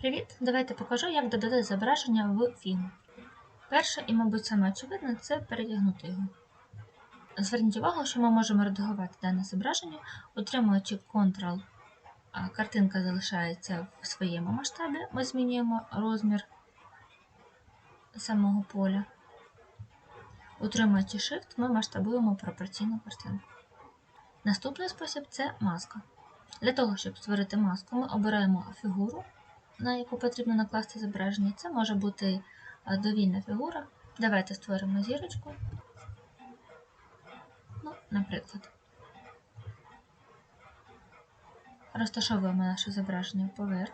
Привіт! Давайте покажу, як додати зображення в фільм. Перше і, мабуть, саме очевидне це перетягнути його. Зверніть увагу, що ми можемо редагувати дане зображення, отримуючи Ctrl, картинка залишається в своєму масштабі, ми змінюємо розмір самого поля. Утримуючи Shift, ми масштабуємо пропорційну картинку. Наступний спосіб це маска. Для того, щоб створити маску, ми обираємо фігуру, на яку потрібно накласти зображення. Це може бути е, довільна фігура. Давайте створимо зірочку. Ну, наприклад. Розташовуємо наше зображення поверх.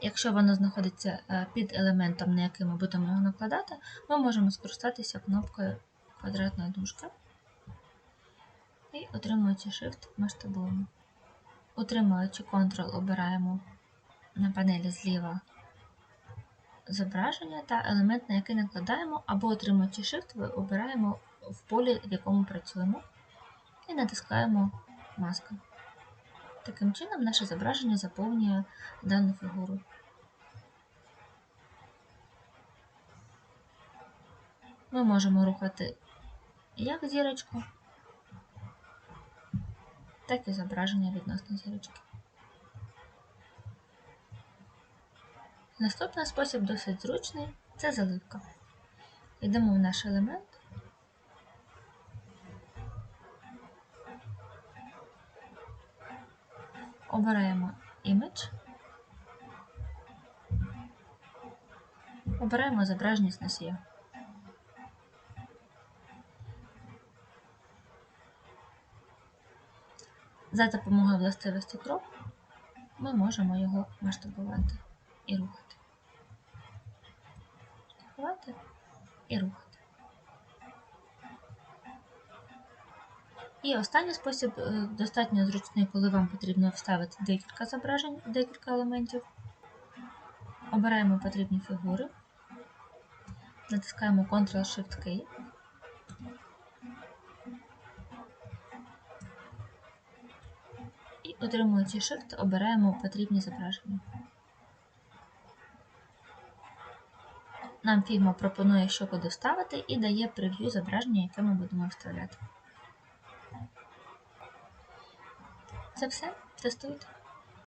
Якщо воно знаходиться е, під елементом, на який ми будемо його накладати, ми можемо скористатися кнопкою квадратної дужки і отримуючи Shift масштабуємо. Утримуючи Ctrl, обираємо на панелі зліва зображення та елемент, на який накладаємо, або отримуючи Shift, обираємо в полі, в якому працюємо, і натискаємо маску. Таким чином, наше зображення заповнює дану фігуру. Ми можемо рухати як зірочку, так і зображення відносно зірочки. Наступний спосіб досить зручний це заливка. Йдемо в наш елемент. Обираємо Image. Обираємо зображення з носія. За допомогою властивості крок ми можемо його масштабувати і рухати. Масштабувати і рухати. І останній спосіб е, достатньо зручний, коли вам потрібно вставити декілька зображень, декілька елементів. Обираємо потрібні фігури, натискаємо Ctrl-Shift-K. І отримуючи Shift, обираємо потрібні зображення. Нам фігма пропонує, що куди вставити, і дає прев'ю зображення, яке ми будемо вставляти. Це все. Тестуйте.